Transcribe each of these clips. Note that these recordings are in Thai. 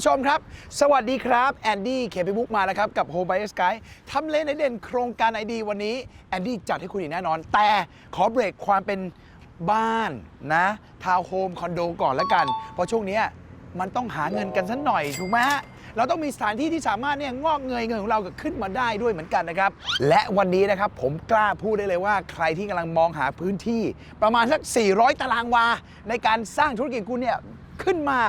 ผู้ชมครับ สวัสดีครับแอนดี้เคปิบุ๊กมาแล้วครับ กับ Home by Sky ทำเลในเด่นโครงการไอดีวันนี้แอนดี้จัดให้คุณอีกแน่นอน แต่ขอเบรกความเป็นบ้านนะทาวน์โฮมคอนโดก่อนละกัน เพราะช่วงนี้มันต้องหาเงินกันสักหน่อย ถูกไหมฮะ เราต้องมีสถานที่ที่สามารถเนี่ยงอกเงยเงินของเราขึ้นมาได้ด้วยเหมือนกันนะครับ และวันนี้นะครับผมกล้าพูดได้เลยว่าใครที่กำลังมองหาพื้นที่ ประมาณสัก 400 ตารางวา ในการสร้างธุรกิจคุณเนี่ยขึ้นมา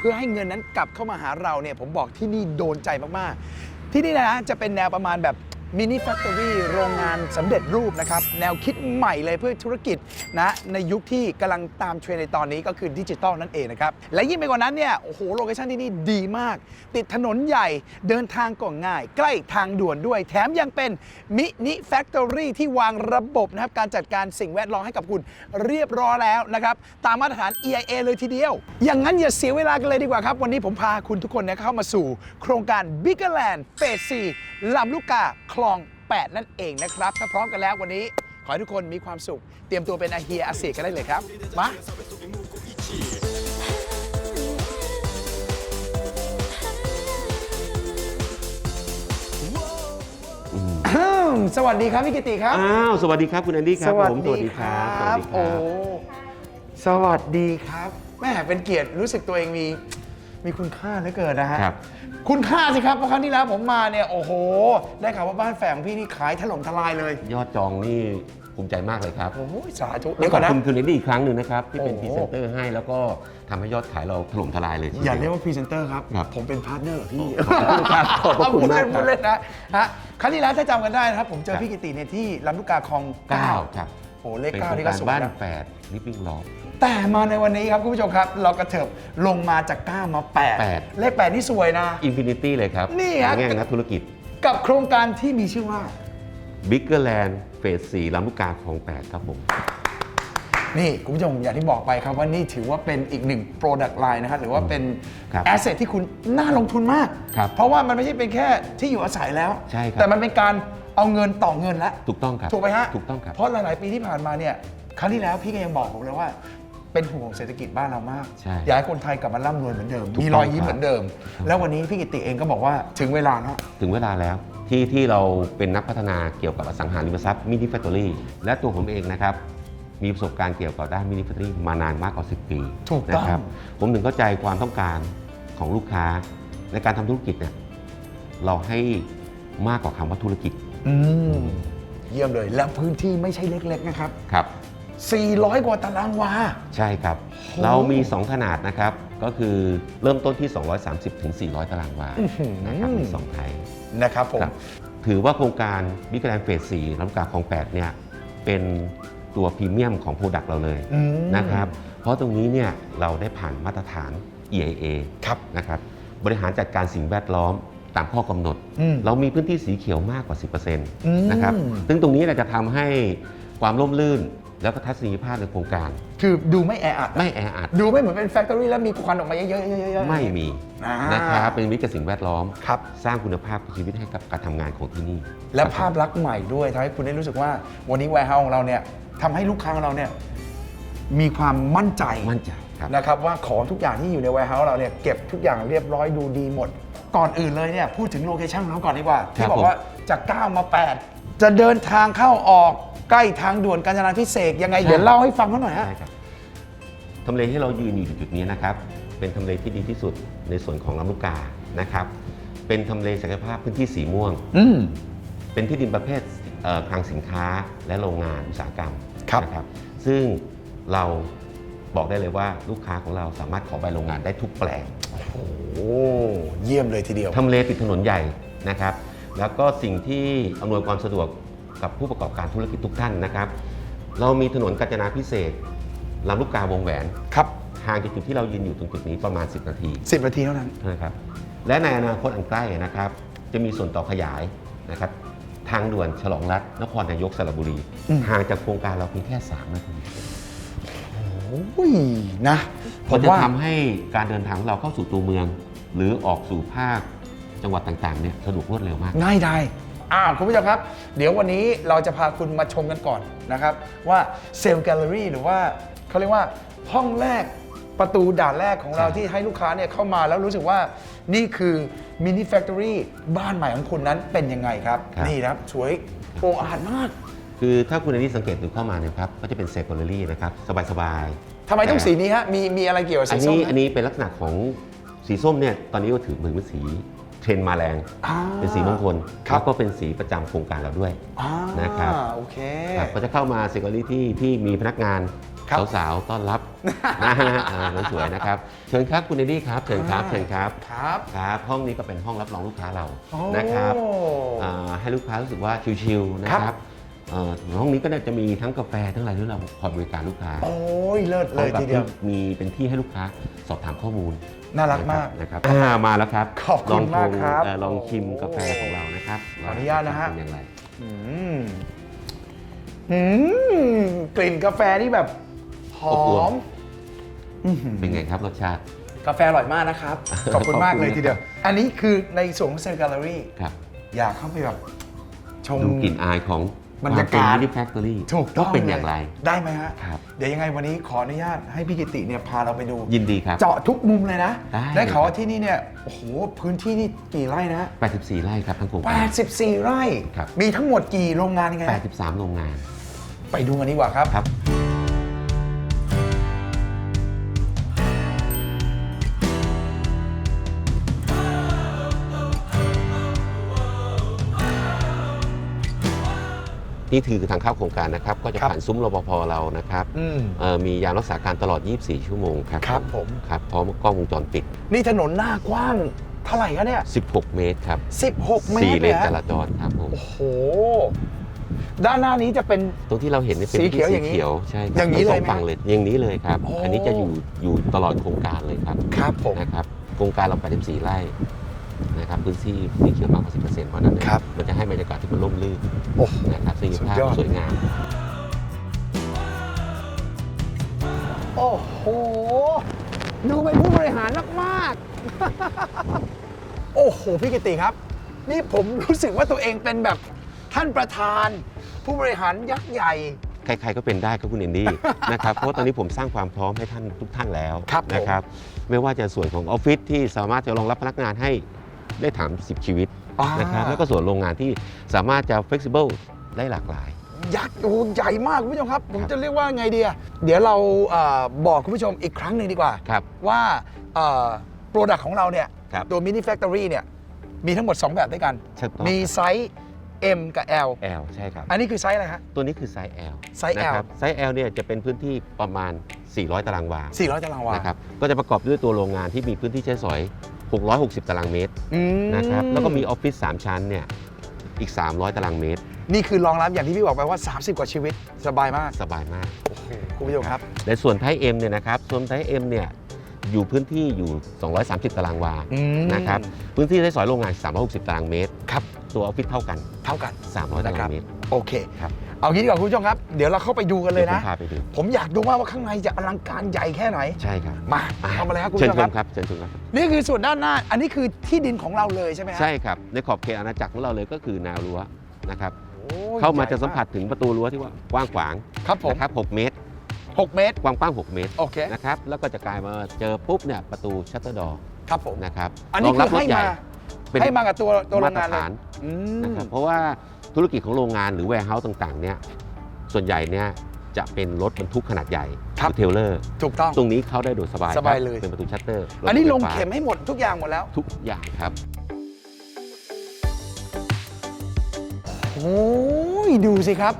เพื่อให้เงินนั้นกลับเข้ามาหาเราเนี่ยผมบอกที่นี่โดนใจมากๆ ที่นี่นะจะเป็นแนวประมาณแบบ มินิแฟคทอรี่โรงงานสำเร็จรูปนะครับ แนวคิดใหม่เลยเพื่อธุรกิจนะในยุคที่กำลังตามเทรนด์ในตอนนี้ก็คือดิจิตอลนั่นเองนะครับ และยิ่งไปกว่านั้นเนี่ยโอ้โหโลเคชั่นที่นี่ดีมาก ติดถนนใหญ่เดินทางก็ง่าย ใกล้ทางด่วนด้วย แถมยังเป็นมินิแฟคทอรี่ที่วางระบบนะครับการจัดการสิ่งแวดล้อมให้กับคุณเรียบร้อยแล้วนะครับตามมาตรฐาน EIA เลยทีเดียว อย่างนั้นอย่าเสียเวลากันเลยดีกว่าครับ วันนี้ผมพาคุณทุกคนเนี่ยเข้ามาสู่ โครงการ Bigger Land Phase 4 ลำลูกกาคลอง 8 นั่นเองนะครับ ถ้าพร้อมกันแล้ววันนี้ ขอให้ทุกคนมีความสุข เตรียมตัวเป็นอาเฮียอาเซียกันได้เลยครับ มาสวัสดีครับพี่กิติครับ อ้าว สวัสดีครับคุณแอนดี้ครับผมสวัสดีครับสวัสดีคโอ้รับสวัสดีครับแม่เป็นเกียรติรู้สึกตัวเองมี มีคุณค่าเหลือเกินนะฮะครับ คุณค่าสิครับเพราะครั้งที่แล้วผมมาเนี่ยโอ้โห ได้ข่าวว่าบ้านแฝงพี่นี่ขายถล่มทลายเลยยอดจองนี่ภูมิใจมากเลยครับโอ้โหสาธุเดี๋เดี๋ยยววขก่ออบนนะ คุณคุณแอนดี้อีกครั้งหนึ่งนะครับที่เป็นโอ้พรีเซนเตอร์ให้แล้วก็ทำให้ยอดขายเราถล่มทลายเลยทีดีวอย่าเรียกว่าพรีเซนเตอร์ครับ ครับผมเป็นพาร์ทเนอร์กับพี่ขอบคุณครับขอบพระคุณมากครับพูดเล่นพูดเล่นนะฮะครั้งที่แล้วถ้าจำกันได้นะครับ ผมเจอครับพี่กิติเนี่ยที่ลำลูกกาคลองเก้า9ครับโอ้เลขเป็นเก้าโครงนี่ก็การสูงบ้านนะแปดลิฟวิ่งลอฟ แต่มาในวันนี้ครับคุณผู้ชมครับ เรากระเถิบลงมาจาก 9 มาแปด8เลข 8 นี่สวยนะ อินฟินิตี้เลยครับนี่ฮะในแง่นักธุรกิจกับโครงการที่มีชื่อว่า Bigger Land เฟส4ลำลูกกาของ 8 ครับผม นี่คุณผู้ชมอย่างที่บอกไปครับว่านี่ถือว่าเป็นอีกหนึ่ง Product Line นะครับหรือว่าเป็นครับ Asset ที่คุณน่าลงทุนมาก ครับเพราะว่ามันไม่ใช่เป็นแค่ที่อยู่อาศัยแล้ว ใช่ครับ แต่มันเป็นการเอาเงินต่อเงินแล้ว ถูกต้องครับ ถูกไหมฮะ ถูกต้องครับ เพราะหลาย ๆ ปีที่ผ่านมาเนี่ย ครั้งที่แล้วพี่ก็ยังบอกผมเลยว่า เป็นห่วงเศรษฐกิจบ้านเรามาก ใช่อยากให้คนไทยกลับมาร่ำรวยเหมือนเดิม ถูกต้องมีรอยยิ้มครับ เหมือนเดิม แล้ววันนี้พี่กิติเองก็บอกว่าถึงเวลาแล้ว ถึงเวลาแล้วที่ที่เราเป็นนักพัฒนาเกี่ยวกับอสังหาริมทรัพย์มินิแฟคทอรี่และตัวผมเองนะครับ มีประสบการณ์เกี่ยวกับด้านมินิแฟคทอรี่มานานมากกว่า 10 ปีถูกต้อง นะครับผมถึงเข้าใจความต้องการของลูกค้าในการทำธุรกิจเนี่ยเราให้มากกว่าคำว่าธุรกิจอืมเยี่ยมเลย แล้วพื้นที่ไม่ใช่เล็ก ๆ นะครับ ครับ 400 กว่าตารางวา ใช่ครับโหเรามี 2 ขนาดนะครับ ก็คือเริ่มต้นที่ 230 ถึง 400 ตารางวาอื้อหือนะครับมีสองไทยนะครับผมครับถือว่าโครงการบิ๊กแลนเฟส 4ลำลูกกาของ 8 เนี่ย เป็นตัวพรีเมียมของโปรดักต์เราเลยอืมนะครับ เพราะตรงนี้เนี่ยเราได้ผ่านมาตรฐาน EIA ครับนะครับ บริหารจัดการสิ่งแวดล้อมตามข้อกำหนดอืมเรามีพื้นที่สีเขียวมากกว่า 10%มนะครับ ซึ่งตรงนี้เราจะทำให้ความร่มรื่น แล้วก็ทัศนียภาพในโครงการ คือดูไม่แออัดไม่แออัด ดูไม่เหมือนเป็นแฟคทอรี่แล้วมีควันออกมาเยอะๆๆๆๆ ไม่มีอ่าน นะครับเป็นมิตรกับสิ่งแวดล้อม ครับ สร้างคุณภาพชีวิตให้กับการทำงานของที่นี่และครับภาพลักษณ์ใหม่ด้วยทำให้คุณได้รู้สึกว่า วันนี้แวร์เฮาของเราเนี่ยทำให้ลูกค้าของเราเนี่ยมีความมั่นใจมั่นใจครับ นะครับว่าของทุกอย่างที่อยู่ในแวร์เฮาส์เราเนี่ยเก็บทุกอย่างเรียบร้อยดูดีหมด ก่อนอื่นเลยเนี่ยพูดถึงโลเคชั่นของเราก่อนดีกว่า ที่บอกว่าจาก 9 มา 8 จะเดินทางเข้าออก ใกล้ทางด่วนกาญจนาพิเศษกยังไงเดี๋ยวเล่าให้ฟังเขาหน่อยฮะใช่ครับทำเลที่เรายืนอยู่จุดๆนี้นะครับ เป็นทำเลที่ดีที่สุดในส่วนของลำลูกกานะครับ เป็นทำเลศักยภาพพื้นที่สีม่วง อืม เป็นที่ดินประเภทเอ่อคลังสินค้าและโรงงานอุตสาหกรรมครับ นะครับ ซึ่งเราบอกได้เลยว่าลูกค้าของเราสามารถขอใบโรงงานได้ทุกแปลง โอ้เยี่ยมเลยทีเดียว ทำเลติดถนนใหญ่นะครับ แล้วก็สิ่งที่อำนวยความสะดวก กับผู้ประกอบการธุรกิจทุกท่านนะครับ เรามีถนนกาญจนาพิเศษกลำลูกกาวงแหวนครับห่างจากจุดที่เรายืนอยู่ตรงจุดนี้ประมาณ 10 นาที 10 นาทีเท่านั้นนะครับและในอนาคตอันใกล้นะครับ จะมีส่วนต่อขยายนะครับทางด่วนฉลองรัฐนครนายกสระบุรีอืมห่างจากโครงการเราเพียงแค่ 3 นาทีโอ้ยนะผมันมจะว่าทำให้การเดินทางของเราเข้าสู่ตัวเมือง หรือออกสู่ภาคจังหวัดต่างๆเนี่ยสะดวกรวดเร็วมาก ง่ายได้ อ่าคุณผู้ชมครับ เดี๋ยววันนี้เราจะพาคุณมาชมกันก่อนนะครับ ว่าเซลล์แกลเลอรี่หรือว่าเขาเรียกว่าห้องแรกประตูด่านแรกของเราใช่ที่ให้ลูกค้าเนี่ยเข้ามาแล้วรู้สึกว่านี่คือมินิแฟคทอรี่บ้านใหม่ของคุณนั้นเป็นยังไงครับนี่นะครับสวยโออาดมาก คือถ้าคุณอันนี้สังเกตดูเข้ามาเนี่ยครับ ก็จะเป็นเซฟเ a อรี่นะครับ สบายๆทำไมต้องแสีนี้ฮะ มีมีอะไรเกี่ยวกับอัสีนส้มนี้ฮะอันนี้เป็นลักษณะของสีส้มเนี่ย ตอนนี้ก็ถือเหมือนเป็นสี เทรนด์มาแรง อ่าเป็นสีมงคลครับแล้วก็เป็นสีประจำโครงการเราด้วย อ่านะครับ โอเค ครับก็จะเข้ามาเซก u r ริที่ที่มีพนักงานครับสาวๆต้อนรับ นะฮะอ่าสวยๆนะครับเชิญครับคุณเอดี้ครับเชิญครับอ่า เชิญครับครับครับ ห้องนี้ก็เป็นห้องรับรองลูกค้าเราโอ้นะครับอ่าให้ลูกค้ารู้สึกว่าชิลๆนะคครัรับบ เอ่อห้องนี้ก็จะมีทั้งกาแฟทั้งอะไรที่เราคอยบริการลูกค้าโอ้ยเลิศพเลร้อมยกับทีเดียวที่มีเป็นที่ให้ลูกค้าสอบถามข้อมูลน่ารักมาก นะครับอ่ามาแล้วครับขอบคุณลงชมากครับเอ่อลองชิมกาแฟของเรานะครับขออนุญาตนะฮะ เป็นอย่างไร อืมอืมกลิ่นกาแฟนี่แบบหอมอื้อหือเป็นไงครับรสชาติ กาแฟอร่อยมากนะครับ ขอบคุณมากเลยทีเดียว อันนี้คือในส่วนของเซนแกลเลอรี่ ครับ อยากเข้าไปแบบ ชม ดูกลิ่นอายของ บรรยากาศมินิแฟคทอรี่ถูกต้องเป็นอย่างไร ลได้ไหมฮะ ครับ เดี๋ยวยังไงวันนี้ขออนุญาตให้พี่กิติเนี่ยพาเราไปดู ยินดีครับ เจาะทุกมุมเลยนะได้ข่าวว่าที่นี่เนี่ย โอ้โห พื้นที่นี่กี่ไร่นะ 84 ไร่ครับทั้งโครงการ 84 ไร่ ครับ มีทั้งหมดกี่โรงงานยังไงฮะ83 โรงงาน ไปดูกันดีกว่าครับ ครับ นี่คือทางเข้าโครงการนะครับ ก็จะครับผ่านซุ้มรปภเรานะครับอืมเอ่อมียามรักษาการตลอด 24 ชั่วโมงครับครับผมครับพร้อมกล้องวงจรปิด นี่ถนนหน้ากว้างเท่าไหร่คะเนี่ย 16 เมตรครับ 16 เมตสี่รเลเลยนฮะจราจรครับผมโอ้โห ด้านหน้านี้จะเป็น ตรงที่เราเห็นเนี่ยเป็นสีเขียวที่อย่างนี้เขียวใช่ครับอย่างนี้ทั้เลยสองไหมฝั่งเลยอย่างนี้เลยครับโอ้อันนี้จะอยู่อยู่ตลอดโครงการเลยครับ ครับผมนะครับ โครงการเรา 84 ไร่ นะครับพื้นที่สีเขียวมากกว่า 10%เพราะฉะนั้นเนี่ยครับมันจะให้บรรยากาศที่มันร่มรื่นโอ้โหนะครับซึ่งสุดภาพยอด สวยงาม โอ้โห ดูเป็นผู้บริหารมากๆ โอ้โห พี่กิติครับ นี่ผมรู้สึกว่าตัวเองเป็นแบบท่านประธาน ผู้บริหารยักษ์ใหญ่ ใครๆก็เป็นได้ครับคุณเอนดี้ นะครับ เพราะว่าตอนนี้ผมสร้างความพร้อมให้ท่านทุกท่านแล้วครับผมนะครับ ไม่ว่าจะส่วนของออฟฟิศที่สามารถจะรองรับพนักงานให้ ได้ถาม 10 ชีวิตอ่านะครับแล้วก็ส่วนโรงงานที่สามารถจะ flexible ได้หลากหลาย ยักษ์โอ้โหใหญ่มากคุณผู้ชมครับ ผมครับจะเรียกว่าไงดีอะเดี๋ยวเราเอ่อบอกคุณผู้ชมอีกครั้งหนึ่งดีกว่า ครับ ว่าโปรดักต์ของเราเนี่ย ครับตัวมินิแฟคทอรี่เนี่ย มีทั้งหมด 2 แบบด้วยกัน ถูกต้อง มีไซส์ M กับ L L ใช่ครับ อันนี้คือไซส์อะไรฮะ ตัวนี้คือไซส์ L ไซส์ L นะครับไซส์ L เนี่ยจะเป็นพื้นที่ประมาณ 400 ตารางวา400 ตารางวานะครับก็จะประกอบด้วยตัวโรงงานที่มีพื้นที่ใช้สอย 660 ตารางเมตรอืมนะครับแล้วก็มีออฟฟิศ3ชั้นเนี่ยอีก 300 ตารางเมตร นี่คือรองรับอย่างที่พี่บอกไปว่า 30 กว่าชีวิตสบายมากสบายมาก คุณผู้ชมครับ ในส่วนไทป์ M เนี่ยนะครับส่วนไทป์ M เนี่ยอยู่พื้นที่อยู่ 230 ตารางวาอืมนะครับพื้นที่ใช้สอยโรงงาน 360 ตารางเมตรครับตัวออฟฟิศเท่ากัน เท่ากัน300 ตารางเมตร โอเค ครับ เอางี้ดีกว่าคุณผู้ชมครับ เดี๋ยวเราเข้าไปดูกันเลยดี๋วนะผมพาไปดูผมอยากดูมากว่าข้างในจะอลังการใหญ่แค่ไหน ใช่ครับมาเข้ามาเลยครับคุณเชิญผู้ชชมมคครับรับเชิญชมครับ นี่คือส่วนด้านหน้า อันนี้คือที่ดินของเราเลยใช่ไหมฮะใช่ครับ ในขอบเขตอาณาจักรของเราเลยก็คือแนวรั้วนะครับ โอ้ยเข้ามาจะใหญ่สัมผัสถึงประตูรั้วที่ว่ากว้างขวางครับผมนะครับ6เมตร 6เมตรกว้างกว้าง 6 เมตรโอเค นะครับ แล้วก็จะกลายมาเจอปุ๊บเนี่ยประตูชัตเตอร์ดอครับผม นะครับอันนี้รองรับคือรถให้ใหญ่มา เป็นให้มากับตัวตัวโรงงานมเลตยฐานอืม นะครับ เพราะว่า ธุรกิจของโรงงานหรือ warehouse ต่างๆเนี่ยส่วนใหญ่เนี่ยจะเป็นรถบรรทุกขนาดใหญ่ครับอเทลเลอร์ ถูกต้อง ตรงนี้เข้าได้โดยสบายสบายครับเลย เป็นประตูชัตเตอร์รถอันนี้ลงไฟฟ้าเข็มให้หมดทุกอย่างหมดแล้ว ทุกอย่างครับ โอ้ยดูสิครับ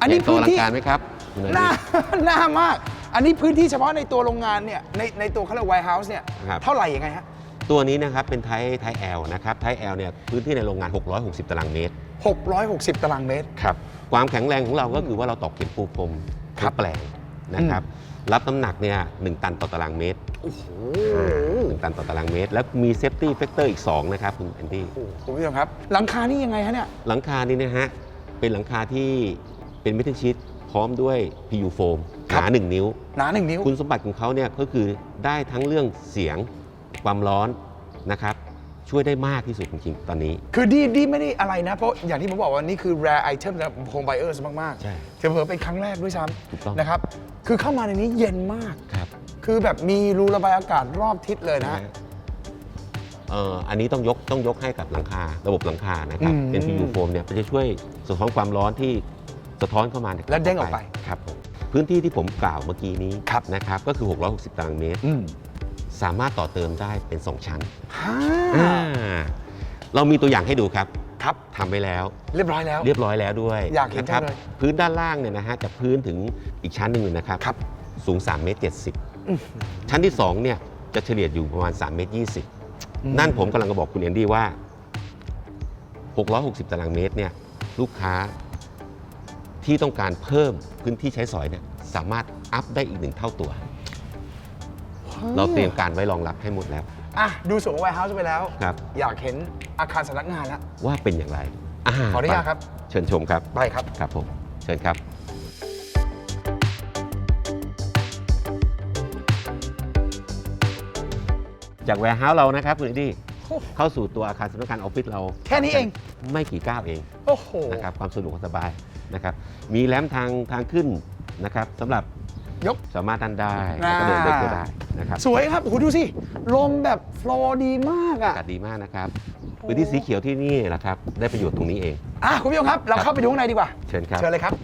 อันนี้ใหญ่โตพื้นอลังที่การไหมครับคุณอหน้าดีตหน้ามาก อันนี้พื้นที่เฉพาะในตัวโรงงานเนี่ย ในในตัวเขาเรียก warehouse เนี่ย ครับ เท่าไหร่ยังไงฮะ ตัวนี้นะครับเป็นไทไทแอลนะครับไทแอลเนี่ยพื้นที่ในโรงงาน 660 ตารางเมตร 660 ตารางเมตร ครับ ความแข็งแรงของเราก็คือว่าเราตอกเข็มปูพรมครัทุบกแปลงนะครับ รับน้ำหนักเนี่ยหนึ่งตันต่อตารางเมตรโอ้โหหนึ่งตันต่อตารางเมตร แล้วมีเซฟตี้แฟกเตอร์อีก 2 นะครับ คุณแอนดี้คุณผู้ชมครับ หลังคานี่ยังไงฮะเนี่ย หลังคานี้นะฮะ เป็นหลังคาที่เป็นเมทัลชีตพร้อมด้วย PU โฟมหครับ นา 1 นิ้ว หนาหนึ่งนิ้ว คุณสมบัติของเขาเนี่ยก็คือได้ทั้งเรื่องเสียงความร้อนนะครับ ช่วยได้มากที่สุดจริงๆตอนนี้ คือดีดีไม่ได้อะไรนะ เพราะอย่างที่ผมบอกว่านี่คือ rare item สำหรับ home buyers มากใช่ๆเผลอๆเป็นครั้งแรกด้วยซ้ถูกต้องำนะครับ คือเข้ามาในนี้เย็นมาก ครับ คือแบบมีรูระบายอากาศรอบทิศเลยนะ เอ่ออันนี้ต้องยกต้องยกให้กับหลังคาระบบหลังคานะครับ อืม เป็น PU โฟมเนี่ยมันจะช่วยสะท้อนความร้อนที่สะท้อนเข้ามานี่ยและเด้งออกไป ครับผมพื้นที่ที่ผมกล่าวเมื่อกี้นี้ครับ นะครับก็คือ 660 ตารางเมตร อืม สามารถต่อเติมได้เป็น 2 ชั้นฮ่าอ่าเรามีตัวอย่างให้ดูครับครับ ทำไว้แล้ว เรียบร้อยแล้ว เรียบร้อยแล้วด้วยอยากเห็นนะครัจังเลยพื้นด้านล่างเนี่ยนะฮะจากพื้นถึงอีกชั้นหนึ่งเลยนะครับ ครับ สูง3เมตร70 ชั้นที่2เนี่ยจะเฉลี่ยอยู่ประมาณ3เมตร20 นั่นผมกำลังจะบอกคุณเอนดี้ว่า 660 ตารางเมตรเนี่ยลูกค้าที่ต้องการเพิ่มพื้นที่ใช้สอยเนี่ยสามารถอัพได้อีกหนึ่งเท่าตัว เราเตรียมการไว้รองรับให้หมดแล้ว อะดูสวนไวท์เฮาส์ไปแล้วครับ อยากเห็นอาคารสำนักงานแล้ว ว่าเป็นอย่างไรขออนุญาตครับ เชิญชมครับไปครับ ครับผมเชิญครับ จากแวร์เฮาส์เรานะครับคุณเอ็ดดี้โอ้เข้าสู่ตัวอาคารสำนักงานออฟฟิศเราแค่นี้เอง ไม่กี่ก้าวเอง โอ้โห นะครับความสะดวกสบายนะครับมีแรมทางทางขึ้นนะครับสำหรับ ยก สามารถดันได้อ่าแล้วก็เดินได้ก็ได้นะครับสวยครับโอ้โหดูสิลมแบบโฟลว์ดีมากอะอากาศดีมากนะครับพื้นที่สีเขียวที่นี่นะครับ ได้ประโยชน์ตรงนี้เอง อะคุณผู้ชมครับ เราเข้าไปดูข้างในดีกว่า เชิญครับ เชิญเลยครับ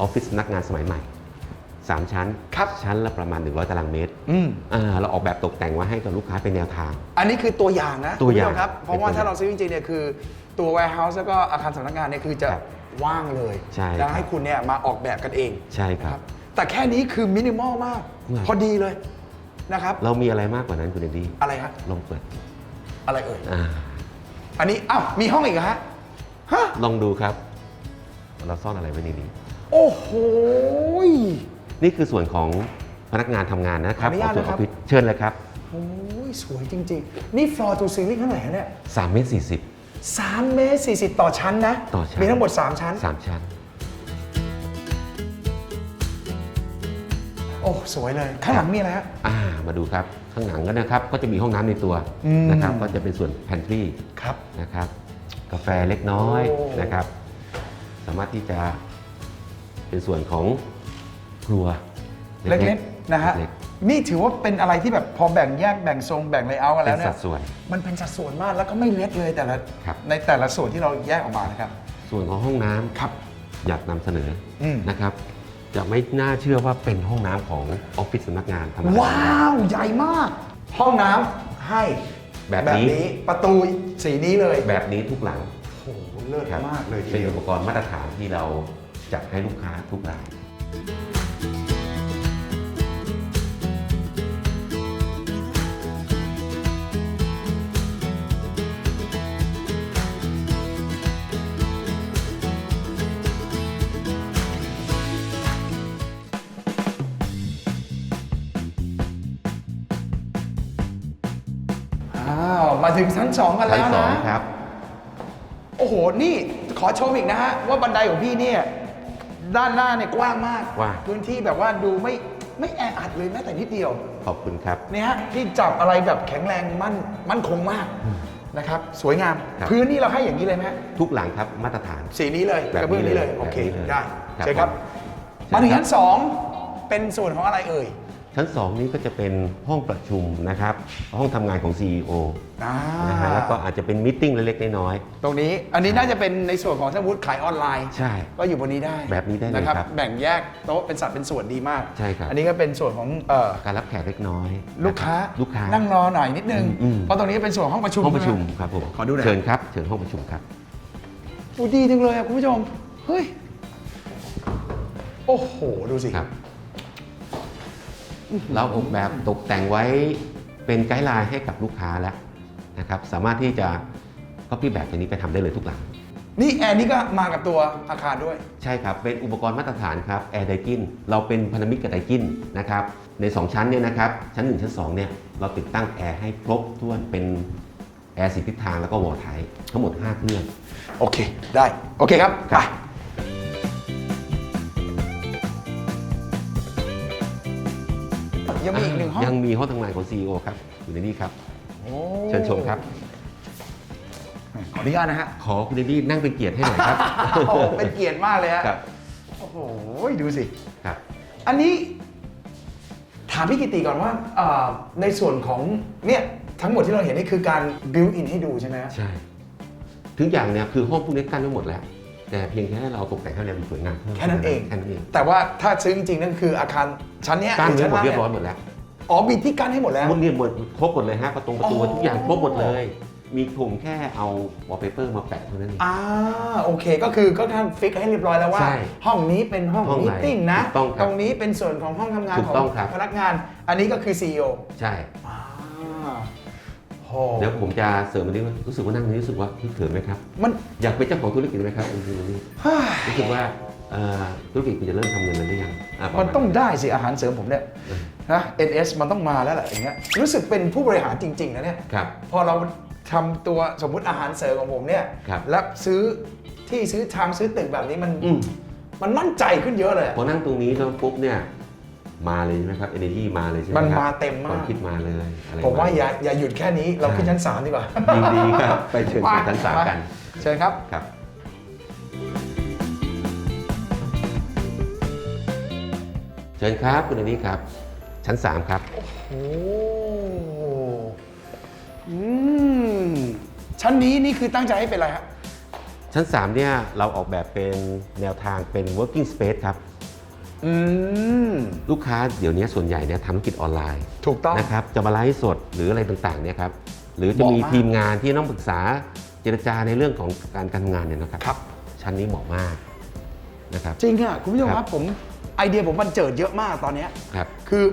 ออฟฟิศสำนักงานสมัยใหม่ 3 ชั้น ครับ ชั้นละประมาณ 100 ตารางเมตรอืม อ่าเราออกแบบตกแต่งไว้ให้กับลูกค้าเป็นแนวทาง อันนี้คือตัวอย่างนะตัวอย่างคุณผู้ชมครับ เพราะว่าเป็นตัวอย่างถ้าเราซื้อจริงๆเนี่ยคือ ตัว warehouse แล้วก็อาคารสำนักงานเนี่ยคือจะครับว่างเลยใช่แล้วครับให้คุณเนี่ยมาออกแบบกันเองใช่คนะรับแต่แค่นี้คือมินิมอลมากมากพอดีเลยนะครับ เรามีอะไรมากกว่านั้นคุณเดนดี้อะไรฮะ ลองเปิดอะไรเอ่ย อ่าอันนี้ อ้าว มีห้องอีกเหรอฮะ ฮะ ลองดูครับ เราซ่อนอะไรไว้ในนี้ โอ้โหย นี่คือส่วนของพนักงานทำงานนะครับขออนุญาตส่วนนะอครัอบ ฟฟิศเชิญเลยครับโอ้ยสวยจริง ๆ นี่ floor to ceiling เท่าไหร่ฮะเนี่ย3เมตรสามเมตรสี่สิบต่อชั้นนะ ต่อชั้น มีทั้งหมด 3 ชั้น40 3ชั้น โอ้ สวยเลย ข้างหลังมีอะไรฮะ อ่ามาดูครับ ข้างหลังก็นะครับ ก็จะมีห้องน้ำในตัวอืม นะครับ ก็จะเป็นส่วน pantry ครับ นะครับ กาแฟเล็กน้อยโอ้ นะครับ สามารถที่จะเป็นส่วนของ ครัวเล็กๆนะฮะเล็กนี่ถือว่าเป็นอะไรที่แบบพอแบ่งแยกแบ่งทรงแบ่งเลเยอร์กันๆแล้เป็วนเนี่สัยดส่วนมันเป็นสัดส่วนมากแล้วก็ไม่เล็กเลยแต่ละครับในแต่ละส่วนที่เราแยกออกมานะครับ ส่วนของห้องน้ำครับ อยากนำเสนออมนะครับจะไม่น่าเชื่อว่าเป็นห้องน้ำของออฟฟิศสำนักงานธรรมดาว้าวใหญ่มาก ห้องน้ำให้แบบนี้ประตูสีนี้เลย แบบนี้ทุกหลังโอ้โหเลิศครับมากเลยทีเป็นเดียวอุปกรณ์มาตรฐานที่เราจัดให้ลูกค้าทุกราย อ้าวมาถึงชั้นสองกันชั้แล้นวสองนะ ครับ โอ้โห นี่ขอชมอีกนะฮะ ว่าบันไดของพี่เนี่ย ด้านหน้าเนี่ยกว้างมาก กว้าง พื้นที่แบบว่าดูไม่ไม่แออัดเลยแม้แต่นิดเดียว ขอบคุณครับ เนี่ยฮะที่จับอะไรแบบแข็งแรงมั่นมั่นคงมากนะครับ สวยงาม ครับ พื้นนี่เราให้อย่างนี้เลยไหมฮะทุกหลังครับมาตรฐาน สีนี้เลยแบบนี้กระเบื้องนี้เลย เลยโอเค แบบนี้เลยได้ครับเชิญครับผม มาถึงเชิญครับชั้นสองเป็นส่วนของอะไรเอ่ย ชั้น 2 นี้ก็จะเป็นห้องประชุมนะครับ ห้องทำงานของ CEO อ่านะฮะแล้วก็อาจจะเป็นมิ팅เล็กๆน้อย ตรงนี้อันนี้น่าจะเป็นในส่วนของถ้ามุดขายออนไลน์ใช่ก็อยู่บนนี้ได้แบบนี้ได้เลยนะครับครับ แบ่งแยกโต๊ะเป็นสัดเป็นส่วนดีมากใช่ครับ อันนี้ก็เป็นส่วนของเอ่อๆ การรับแขกเล็กน้อยลูกค้าลูกค้า นั่งรอหน่อยนิดนึง อืม เพราะตรงนี้เป็นส่วนห้องประชุมห้องประชุมใช่ไห ครับผมขอดูหน่อย เชิญครับ เชิญห้องประชุมครับ โอ้ดีจังเลยอะคุณผู้ชม เฮ้ย โอ้โห ดูสิ ครับ เราออกแบบตกแต่งไว้เป็นไกด์ไลน์ให้กับลูกค้าแล้วนะครับสามารถที่จะก็พี่แบบตัวนี้ไปทำได้เลยทุกหลัง นี่แอร์นี่ก็มากับตัวอาคารด้วย ใช่ครับ เป็นอุปกรณ์มาตรฐานครับแอร์ไดกินเราเป็นพันธมิตรกับไดกินนะครับใน 2 ชั้นเนี่ยนะครับชั้น 1 ชั้น2เนี่ยเราติดตั้งแอร์ให้ครบถ้วนเป็นแอร์สีทิศทางแล้วก็วอลไทป์ทั้งหมด 5 เครื่อง โอเค ได้ โอเคครับครั ยังมีอีกหนึ่งห้องยังมีห้องทำงานของ CEO ครับ อยู่ในนี้ครับ โอ้เชิญชมครับ ขออนุญาตนะฮะขอคุณเดดี้นั่งเป็นเกียรติให้หน่อยครับ โอ้โหเป็นเกียรติมากเลยฮะครับโอ้โหดูสิ ครับ อันนี้ถามพี่กิติก่อนว่าเอ่อในส่วนของเนี่ยทั้งหมดที่เราเห็นนี่คือการ build in ให้ดูใช่ไหมฮะ ใช่ ทุกอย่างเนี่ยคือห้องพวกนี้กั้นไว้หมดแล้ว แต่เพียงแค่เราตกแต่งให้มันสวยงามพิ่มแค่นั้นเอง แค่นั้นเองแต่ว่าถ้าซื้อจริงๆนั่นคืออาคารชั้นเนี้ยกั้นหรือไว้ชั้นหมดล่างเรียบร้อยเนี่ยหมดแล้วอ๋อมีที่กั้นให้หมดแล้วมันเนี่ยหมดครบหมดเลยฮะประตูประตูอ๋อทุกอย่างครบหมดเลย มีผมแค่เอาวอลเปเปอร์มาแปะเท่านั้นเอง อ่าโอเคก็คือก็ท่านฟิกให้เรียบร้อยแล้วว่า ใช่ห้องนี้เป็นห้องห้องมีไหนติ้งนะ ถูกต้องครับตรงนี้เป็นส่วนของห้องทำงานถูกของต้องครับ พนักงาน อันนี้ก็คือ CEO ใช่ อ่าโห เดี๋ยวผมจะเสริมอันนี้ว่ารู้สึกว่านั่งนี้รู้สึกว่าพี่เขินไหมครับ มัน อยากเป็นเจ้าของธุรกิจไหมครับคุณคุณนี่เฮ้ยรู้สึกว่าเอ่อธุรกิจคุณจะเริ่มทำเงินแล้วหรือยังะประาณ มันต้องได้สิอาหารเสริมผมเนี่ยเออนะ NS มันต้องมาแล้วแหละอย่างเงี้ยรู้สึกเป็นผู้บริหารจริงๆนะเนี่ยครับ พอเราทำตัวสมมุติอาหารเสริมของผมเนี่ยครับ แล้วซื้อที่ซื้อทางซื้อตึกแบบนี้มันอืมมันมั่นใจขึ้นเยอะเลยพอนั่งตรงนี้แล้วปุ๊บเนี่ย มาเลยใช่ไหมครับ energy มาเลยใช่ไหมมันครับมาเต็มมาก ความคิดมาเลยอะไรผมว่าเลยอย่าอย่าหยุดแค่นี้เราขึ้นชั้นสามดีกว่า ยินดีครับ ไปเชิญเชิญชั้นสามกันเชิญครับ ครับ เชิญครับคุณอันนี้ครับ ชั้น 3 ครับ โอ้อืมชั้นนี้นี่คือตั้งใจให้เป็นอะไรฮะชั้น 3 เนี่ยเราออกแบบเป็นแนวทางเป็น working space ครับ อืม ลูกค้าเดี๋ยวนี้ส่วนใหญ่เนี่ยทำธุรกิจออนไลน์ถูกต้อง นะครับจะมาไลฟ์สดหรืออะไรต่างๆเนี่ยครับหรือจะมีเหมาะมาก ทีมงานที่ต้องปรึกษาเจรจาในเรื่องของการการทำงานเนี่ยนะครับ ครับ ชั้นนี้เหมาะมากนะครับ จริงอะคุณผู้ชมคครัรับ บผมไอเดียผมมันเจิดเยอะมากตอนเนี้ยครับ คือ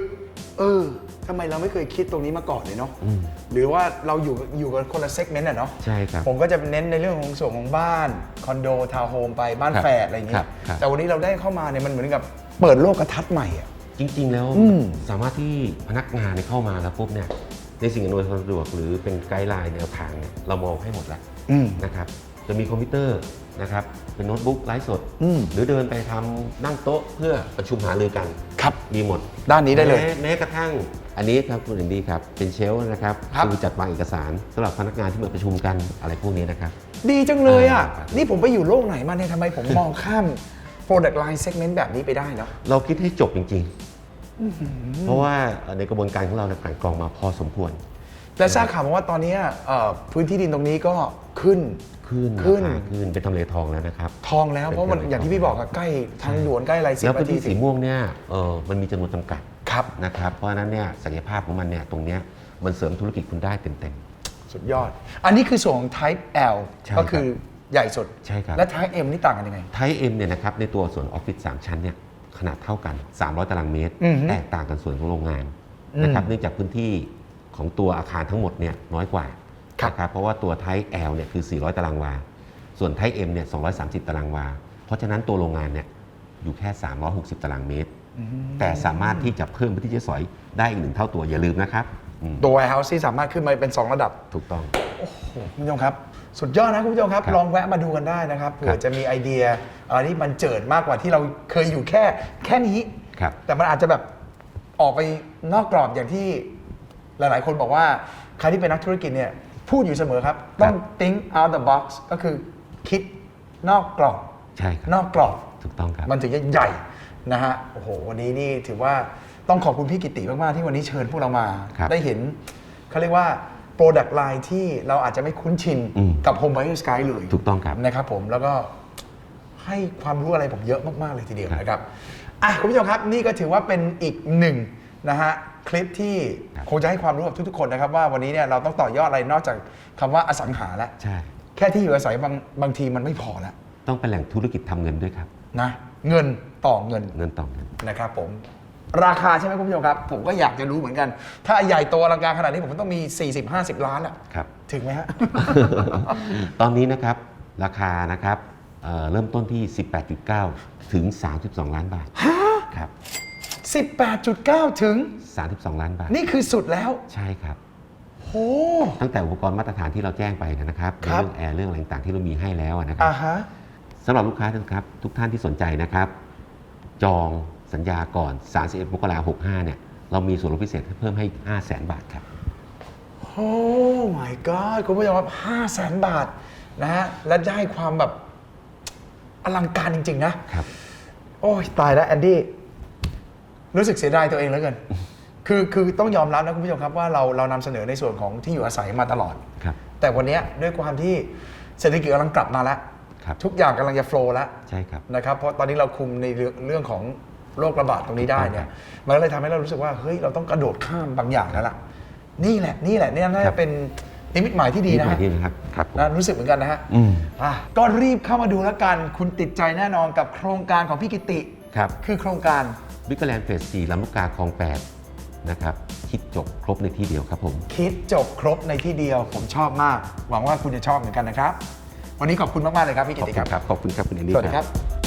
เออทำไมเราไม่เคยคิดตรงนี้มาก่อนเลยเนาะอืม หรือว่าเราอยู่อยู่กันคนละเซกเมนต์อะเนาะ ใช่ครับ ผมก็จะเน้นในเรื่องของส่วนของบ้าน คอนโด ทาวน์โฮมไปบ้านครับแฝดอะไรอย่างเงี้ครัยบครับแต่วันนี้เราได้เข้ามาเนี่ยมันเหมือนกับ เปิดโลกกระทัดใหม่อะ จริง ๆ แล้วอืม สามารถที่พนักงานเนี่ยเข้ามาแล้วปุ๊บเนี่ยในสิ่งอำนวยความสะดวกหรือเป็นไกด์ไลน์แนวทางเนี่ยเรามองให้หมดแล้วอืม นะครับจะมีคอมพิวเตอร์นะครับเป็นโน้ตบุ๊กไลฟ์สด อืม หรือเดินไปทำนั่งโต๊ะเพื่อประชุมหารือกันครับ มีหมด ด้านนี้ได้เลย แม้แม้กระทั่งอันนี้ครับคุณอินดีครับ เป็นเชลฟ์นะครับครับ อจัดวางเอกสารสำหรับพนักงานที่มาประชุมกันอะไรพวกนี้นะครับ ดีจังเลยอะ อ่านี่ผมไปอยู่โลกไหนมาเนี่ยทำไมผมมองข้าม product line segment แบบนี้ไปได้เนาะเราคิดให้จบจริง ๆ เพราะว่าในกระบวนการของเราเนี่ยกลั่นกรองมาพอสมควร และทราบข่าวมาว่าตอนนี้เอ่อพื้นที่ดินตรงนี้ก็ขึ้น ขึ้นขึ้น ราคาขึ้นเป็นทำเลทองแล้วนะครับ ทองแล้วเพราะมันเป็น อย่างที่พี่บอกอะใกล้ทางด่วนใกล้อะไรสิบแล้วพื้นานทีที่สีม่วงเนี่ยเออมันมีจำนวนจำกัดครับ นะครับ เพราะฉะนั้นเนี่ยศักยภาพของมันเนี่ยตรงเนี้ยมันเสริมธุรกิจคุณได้เต็ม สุดยอด อันนี้คือส่วนของ type L ใช่ก็คือ ใหญ่สุด ใช่ครับ และ type M นี่ต่างกันยังไงๆไทเอ็มเนี่ยนะครับในตัวส่วนออฟฟิศ3ชั้นเนี่ยขนาดเท่ากัน 300 ตารางเมตร อือฮึแตกต่างกันส่วนของโรงงานอืมนะครับเนื่องจากพื้นที่ของตัวอาคารทั้งหมดเนี่ยน้อยกว่าครับ นะครับเพราะว่าตัวไท L เนี่ยคือ 400 ตารางวา ส่วนไท M เนี่ย230 ตารางวา เพราะฉะนั้นตัวโรงงานเนี่ยอยู่แค่ 360 ตารางเมตรแต่สามารถที่จะเพิ่มพื้นที่ใช้สอยได้อีกหนึ่งเท่าตัวอย่าลืมนะครับอืมตัว warehouse ที่สามารถขึ้นมาเป็น 2 ระดับถูกต้อง คุณผู้ชมครับ สุดยอดนะคุณผู้ชมครับครับ ลองแวะมาดูกันได้นะครับเผื่ครัอบจะมีไอเดียอะไรที่มันเจิดมากกว่าที่เราเคยอยู่แค่แค่นี้ ครับแต่มันอาจจะแบบออกไปนอกกรอบอย่างที่หลาย ๆ คนบอกว่าใครที่เป็นนักธุรกิจเนี่ยพูดอยู่เสมอครับต้อง think out the box ก็คือคิดนอกกรอบใช่ครับ นอกกรอบ ถูกต้องครับ มันถึงจะใหญ่นะฮะ โอ้โห วันนี้นี่ถือว่าต้องขอบคุณพี่กิติมาก ๆ ที่วันนี้เชิญพวกเรามา ครับได้เห็นเขาเรียกว่า Product Line ที่เราอาจจะไม่คุ้นชินอืมกับ Home Buyer Sky เลยถูกต้องครับนะครับผมแล้วก็ให้ความรู้อะไรผมเยอะมาก ๆ เลยทีเดียวครับนะครับอะคุณผู้ชมครับนี่ก็ถือว่าเป็นอีกหนึ่งนะฮะคลิปที่ครับคงจะให้ความรู้กับทุกๆคนนะครับ ว่าวันนี้เนี่ยเราต้องต่อยอดอะไรนอกจากคำว่าอสังหาแล้วใช่แค่ที่อยู่อาศัยบางบางทีมันไม่พอแล้วต้องเป็นแหล่งธุรกิจทำเงินด้วยครับนะเงินต่อเงินเงินต่อเงินนะครับผม ราคาใช่ไหมคุณผู้ชมครับ ผมก็อยากจะรู้เหมือนกัน ถ้าใหญ่โตอลังการขนาดนี้ผมต้องมี 40-50 ล้านอะครับ ถึงไหมฮะ ตอนนี้นะครับราคานะครับเอ่อเริ่มต้นที่ 18.9 ถึง 32 ล้านบาทครับ 18.9 ถึง 32 ล้านบาท นี่คือสุดแล้ว ใช่ครับ โห ตั้งแต่อุปกรณ์มาตรฐานที่เราแจ้งไปนะครับในครับ เรื่องแอร์เรื่องอะไรต่างๆที่เรามีให้แล้วนะครัอ่าบฮะ สำหรับลูกค้าทุกครับ ทุกท่านที่สนใจนะครับ จอง สัญญาก่อน 31 มกราคม65 เนี่ย เรามีส่วนลดพิเศษให้เพิ่มให้ 5 0 0แสนบาทครับ โอ้ my god คุณผู้ชมครับห้าแสนบาทนะฮะ และได้ความแบบอลังการจริง ๆ นะ ครับ โอ้ยตายแล้วแอนดี้ รู้สึกเสียดายตัวเองเหลือเกิน คือคือต้องยอมรับนะคุณผู้ชมครับว่าเราเรานำเสนอในส่วนของที่อยู่อาศัยมาตลอด ครับ แต่วันเนี้ยด้วยความที่เศรษฐกิจกำลังกลับมาแล้ว ครับ ทุกอย่างกำลังจะโฟล์แล้ว ใช่ครับ นะครับเพราะตอนนี้เราคุมในเรื่องเรื่องของ โรคระบาดตรงนี้ได้เนี่ยมันก็เลยทำให้เรารู้สึกว่าเฮ้ยเราต้องกระโดดข้ามบางอย่างแล้วล่ะนี่แหละนี่แหละเนี่ยน่าครัจะบเป็นนิมิตหมายที่ดีนี่นะหมาฮะยที่นะครับครับผม นะรู้สึกเหมือนกันนะฮะอืมอะก็รีบเข้ามาดูแล้วกัน คุณติดใจแน่นอนกับโครงการของพี่กิติครับ คือโครงการ วิกแลนด์เฟส4ลำลูกกาคลอง8นะครับคิดจบครบในที่เดียวครับผม คิดจบครบในที่เดียว ผมชอบมาก หวังว่าคุณจะชอบเหมือนกันนะครับ วันนี้ขอบคุณมาก ๆ เลยครับพี่ขกิอบติคุครับณครับ ขอบคุณครับคุณแอนดี้สวัสดีครับ